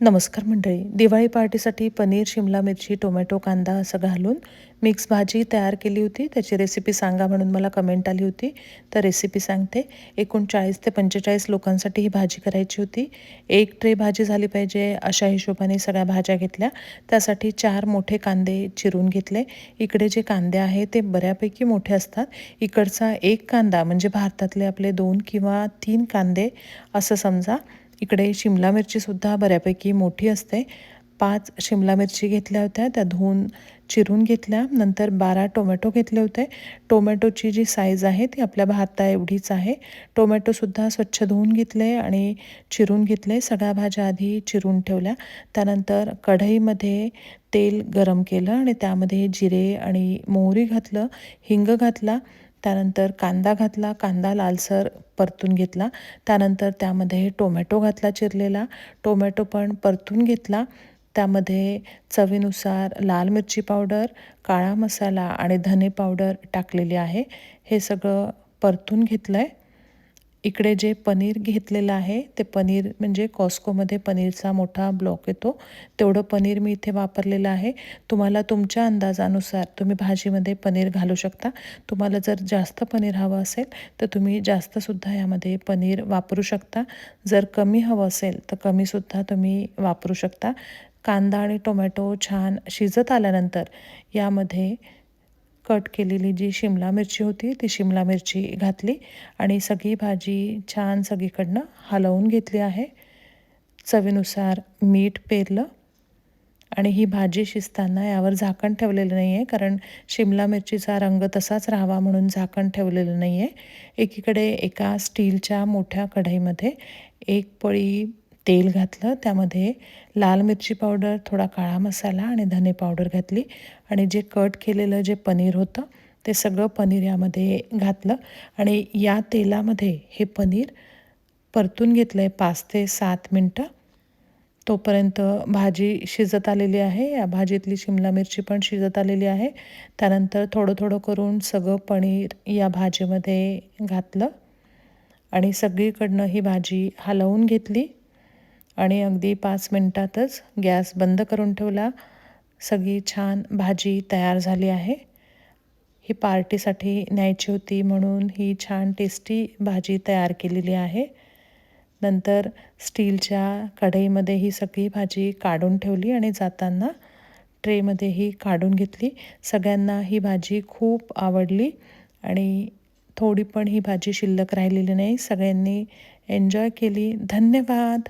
नमस्कार मंडळी. दिवाळी पार्टीसाठी पनीर शिमला मिरची टोमॅटो कांदा असं घालून मिक्स भाजी तयार केली होती. त्याची रेसिपी सांगा म्हणून मला कमेंट आली होती. तर रेसिपी सांगते. एकूण चाळीस ते पंचेचाळीस लोकांसाठी ही भाजी करायची होती. एक ट्रे भाजी झाली पाहिजे अशा हिशोबाने सगळ्या भाज्या घेतल्या. त्यासाठी चार मोठे कांदे चिरून घेतले. इकडे जे कांदे आहे ते बऱ्यापैकी मोठे असतात. इकडचा एक कांदा म्हणजे भारतातले आपले दोन किंवा तीन कांदे असं समजा. इकडे शिमला मिरचीसुद्धा बऱ्यापैकी मोठी असते. पाच शिमला मिरची घेतल्या होत्या. त्या धुवून चिरून घेतल्या. नंतर बारा टोमॅटो घेतले होते. टोमॅटोची जी साईज आहे ती आपल्या भाता एवढीच आहे. टोमॅटोसुद्धा स्वच्छ धुवून घेतले आणि चिरून घेतले. सगळ्या भाज्या आधी चिरून ठेवल्या. त्यानंतर कढईमध्ये तेल गरम केलं आणि त्यामध्ये जिरे आणि मोहरी घातलं हिंग घातला. त्यानंतर कांदा घातला कांदा लालसर परतून घेतला. त्यानंतर त्यामध्ये टोमॅटो घातला चिरलेला. टोमॅटो पण परतून घेतला. त्यामध्ये चवीनुसार लाल मिरची पावडर काळा मसाला आणि धने पावडर टाकलेली आहे. हे सगळं परतून घेतलं आहे इकडे जे पनीर घेतलेलं आहे ते पनीर म्हणजे कॉस्कोमध्ये पनीरचा मोठा ब्लॉक येतो. तेवढं पनीर मी इथे वापरलेलं आहे. तुम्हाला तुमच्या अंदाजानुसार तुम्ही भाजीमध्ये पनीर घालू शकता. तुम्हाला जर जास्त पनीर हवं असेल तर तुम्ही जास्तसुद्धा यामध्ये पनीर वापरू शकता. जर कमी हवं असेल तर कमीसुद्धा तुम्ही वापरू शकता. कांदा आणि टोमॅटो छान शिजत आल्यानंतर यामध्ये कट केलेली जी शिमला मिरची होती ती शिमला मिरची घातली आणि सगळी भाजी छान सगळीकडनं हलवून घेतली आहे. चवीनुसार मीठ पेरलं आणि ही भाजी शिजताना यावर झाकण ठेवलेलं नाही आहे कारण शिमला मिरचीचा रंग तसाच राहावा म्हणून झाकण ठेवलेलं नाही आहे एकीकडे एका स्टीलच्या मोठ्या कढईमध्ये एक पळी तेल घातलं त्यामध्ये लाल मिरची पावडर थोडा काळा मसाला आणि धने पावडर घातली आणि जे कट केलेलं जे पनीर होतं ते सगळं पनीर यामध्ये घातलं आणि या तेलामध्ये हे पनीर परतून घेतलं आहे पाच ते सात मिनटं. तोपर्यंत भाजी शिजत आलेली आहे. या भाजीतली शिमला मिरची पण शिजत आलेली आहे. त्यानंतर थोडं थोडं करून सगळं पनीर या भाजीमध्ये घातलं आणि सगळीकडनं ही भाजी हलवून घेतली. आणि अगदी पाच मिनटातच गॅस बंद करून ठेवला. सगळी छान भाजी तयार झाली आहे. ही पार्टीसाठी न्यायची होती म्हणून ही छान टेस्टी भाजी तयार केलेली आहे. नंतर स्टीलच्या कढईमध्ये ही सगळी भाजी काढून ठेवली आणि जाताना ट्रेमध्ये ही काढून घेतली. सगळ्यांना ही भाजी खूप आवडली आणि थोडी पण ही भाजी शिल्लक राहिलेली नाही. सगळ्यांनी एन्जॉय केली. धन्यवाद!